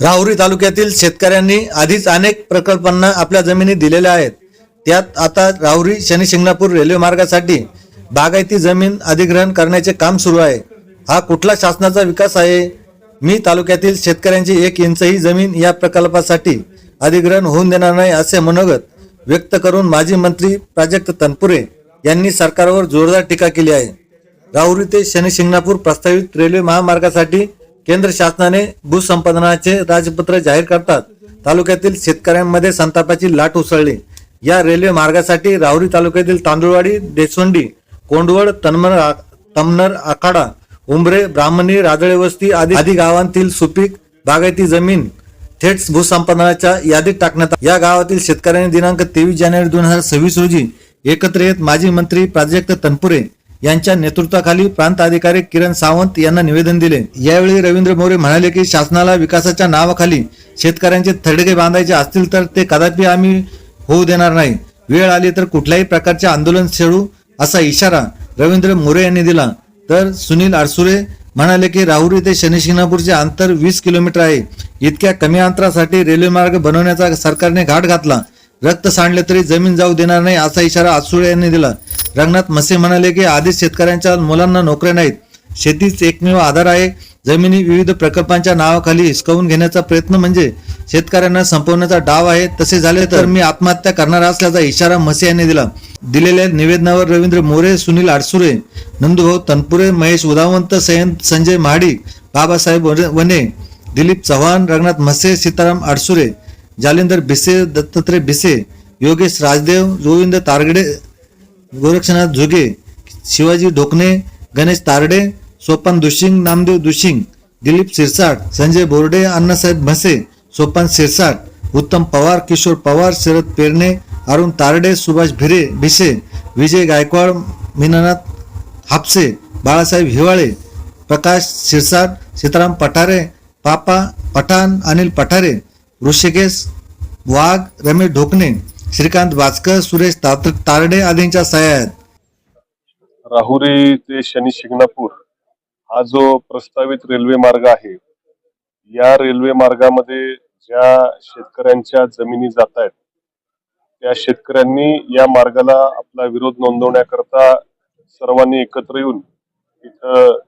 राहुरी तालुक्यातील शेतकऱ्यांनी आधीच अनेक प्रकल्पांना आपल्या जमिनी दिलेल्या आहेत. त्यात आता राहुरी शनी शिंगणापूर रेल्वे मार्गासाठी बागायती जमीन अधिग्रहण करण्याचे काम सुरू आहे. हा कुठला शासनाचा विकास आहे? मी तालुक्यातील शेतकऱ्यांची एक इंचही जमीन या प्रकल्पासाठी अधिग्रहण होऊन देणार नाही असे मनोगत व्यक्त करून माजी मंत्री प्राजक्त तनपुरे यांनी सरकारवर जोरदार टीका केली आहे. राहुरी ते शनी शिंगणापूर प्रस्तावित रेल्वे महामार्गासाठी केंद्र शासनाने भूसंपादनाचे राजपत्र जाहीर करतात. तालुक्यातील शेतकऱ्यांमध्ये संतापाची लाट उसळली. या रेल्वे मार्गासाठी राहुरी तालुक्यातील तांदुळवाडी देसोंडी कोंडवड तनमर तमनर आखाडा उंबरे ब्राह्मणी राजळे वस्ती आदी आदी गावांतील सुपीक बागायती जमीन थेट भूसंपादनाच्या यादीत टाकण्यात या गावातील शेतकऱ्यांनी दिनांक तेवीस जानेवारी दोन हजार सव्वीस रोजी एकत्र येत माजी मंत्री प्राजक्त तनपुरे यांच्या नेतृत्वाखाली प्रांत अधिकारी किरण सावंत यांना निवेदन दिले. यावेळी रवींद्र मोरे म्हणाले की शासनाला विकासाच्या नावाखाली शेतकऱ्यांचे थडगे बांधायचे असतील तर ते कदापि आम्ही होऊ देणार नाही. वेळ आली तर कुठल्याही प्रकारचे आंदोलन छेडू असा इशारा रवींद्र मोरे यांनी दिला. तर सुनील आरसुरे म्हणाले की राहुरी ते शनिशिंगणापूरचे अंतर वीस किलोमीटर आहे. इतक्या कमी अंतरासाठी रेल्वे मार्ग बनवण्याचा सरकारने घाट घातला. रक्त सांडले तरी जमीन जाऊ देणार नाही असा इशारा आसुळे यांनी दिला. रंगनाथ मसे म्हणाले की आधीच शेतकऱ्यांच्या मुलांना नोकऱ्या नाहीत. शेतीच एकमेव आधार आहे. जमिनी विविध प्रकल्पांच्या नावाखाली हिसकावून घेण्याचा प्रयत्न म्हणजे शेतकऱ्यांना संपवण्याचा डाव आहे. तसे झाले तर मी आत्महत्या करणार असल्याचा इशारा मसे यांनी दिला. दिलेल्या निवेदनावर रवींद्र मोरे सुनील आडसुरे नंदुभाऊ तनपुरे महेश उदावंत सयंत संजय महाडिक बाबासाहेब वने दिलीप चव्हाण रंगनाथ मसे सीताराम आडसुरे जालिंदर भिसे दत्तात्रय भिसे योगेश राजदेव गोविंद तारगडे गोरक्षनाथ झुगे शिवाजी ढोकणे गणेश तारडे सोपान दुशिंग नामदेव दुशिंग दिलीप सिरसाट संजय बोर्डे अण्णासाहेब म्हसे सोपान सिरसाट उत्तम पवार किशोर पवार शरद पेरणे अरुण तारडे सुभाष भिरे भिसे विजय गायकवाड मीनानाथ हापसे बाळासाहेब हिवाळे प्रकाश शिरसाट सीताराम पठारे पापा पठाण अनिल पठारे ऋषिकेश वाघ रमेश ढोकणे श्रीकांत वाचकर सुरेश तारडे आदींच्या सहाय्यात आहेत राहुरी ते शनी शिंगणापूर हा जो प्रस्तावित रेल्वे मार्ग आहे या रेल्वे मार्गामध्ये ज्या शेतकऱ्यांच्या जमिनी जात आहेत त्या शेतकऱ्यांनी या मार्गाला आपला विरोध नोंदवण्याकरता सर्वांनी एकत्र येऊन इथं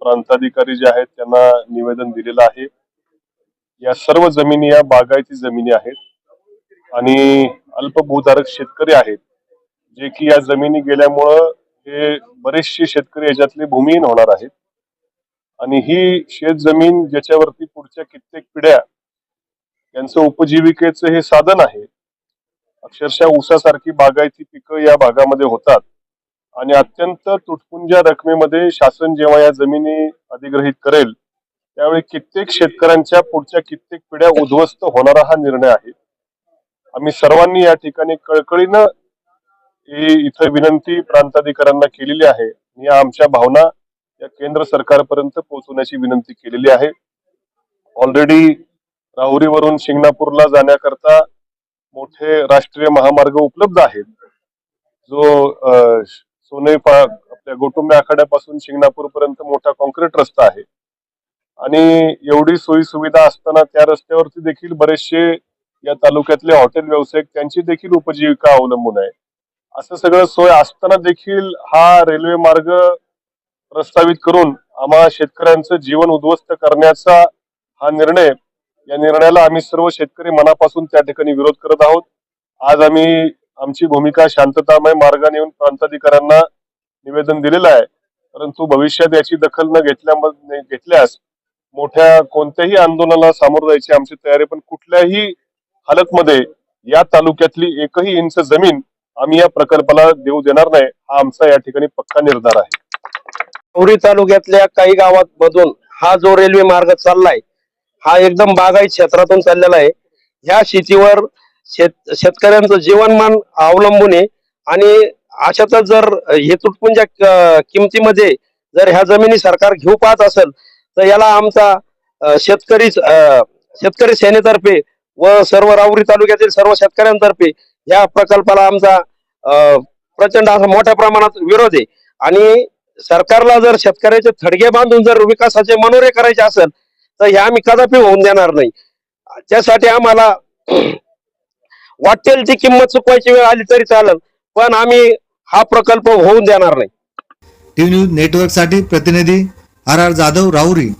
प्रांताधिकारी जे आहेत त्यांना निवेदन दिलेलं आहे. या सर्व जमिनी या बागायती जमिनी आहेत आणि अल्पभूधारक शेतकरी आहेत जे की या जमिनी गेल्यामुळं हे बरेचसे शेतकरी याच्यातले भूमिहीन होणार आहेत. आणि ही शेत जमीन ज्याच्यावरती पुढच्या कित्येक पिढ्या यांचं उपजीविकेचं हे साधन आहे अक्षरशः ऊसासारखी बागायती पिकं या भागामध्ये होतात. आणि अत्यंत तुटपुंज्या रकमेमध्ये शासन जेव्हा या जमिनी अधिग्रहित करेल त्यावेळी कित्येक शेतकऱ्यांच्या पुढच्या कित्येक पिढ्या उद्ध्वस्त होणारा हा निर्णय आहे. आम्ही सर्वांनी या ठिकाणी कळकळीनं ही इथं विनंती प्रांताधिकाऱ्यांना केलेली आहे. या आमच्या भावना या केंद्र सरकारपर्यंत पोहोचवण्याची विनंती केलेली आहे. ऑलरेडी राहुरीवरून शिंगणापूरला जाण्याकरता मोठे राष्ट्रीय महामार्ग उपलब्ध आहेत. जो सोने आपल्या गोटुंबे आखाड्यापासून शिंगणापूर पर्यंत मोठा कॉन्क्रीट रस्ता आहे. आणि एवढी सोयी सुविधा असताना त्या रस्त्यावरती देखील बरेचसे या तालुक्यातले हॉटेल व्यावसायिक त्यांची देखील उपजीविका अवलंबून आहे. असं सगळं सोय असताना देखील हा रेल्वे मार्ग प्रस्तावित करून आम्हा शेतकऱ्यांचं जीवन उद्ध्वस्त करण्याचा हा निर्णय या निर्णयाला आम्ही सर्व शेतकरी मनापासून त्या ठिकाणी विरोध करत आहोत. आज आम्ही आमची भूमिका शांततामय मार्गाने येऊन प्रांताधिकाऱ्यांना निवेदन दिलेलं आहे. परंतु भविष्यात याची दखल न घेतल्या घेतल्यास मोठ्या कोणत्याही आंदोलनाला सामोरं जायची आमची तयारी पण कुठल्याही हालतमध्ये या तालुक्यातली एकही इंच जमीन आम्ही या प्रकल्पाला देऊ देणार नाही हा आमचा या ठिकाणी पक्का निर्धार आहे. औरी तालुक्यातल्या काही गावात मधून हा जो रेल्वे मार्ग चाललाय हा एकदम बागायत क्षेत्रातून चाललेला आहे. ह्या शेतीवर शेत शेतकऱ्यांचं जीवनमान अवलंबून आहे आणि अशातच जर हे तुटपुंजा किमतीमध्ये जर ह्या जमिनी सरकार घेऊ पाहत असेल तर याला आमचा शेतकरी शेतकरी सेनेतर्फे व सर्व राहुरी तालुक्यातील सर्व शेतकऱ्यांतर्फे या प्रकल्पाला आमचा प्रचंड असा मोठ्या प्रमाणात विरोध आहे. आणि सरकारला जर शेतकऱ्याचे थडगे बांधून जर विकासाचे मनोरे करायचे असेल तर हे आम्ही कदापि होऊन देणार नाही. त्यासाठी आम्हाला वाटेल ती किंमत चुकवायची वेळ आली तरी चालेल पण आम्ही हा प्रकल्प होऊन देणार नाही. टीव्ही न्यूज नेटवर्कसाठी प्रतिनिधी आर आर जाधव राहुरी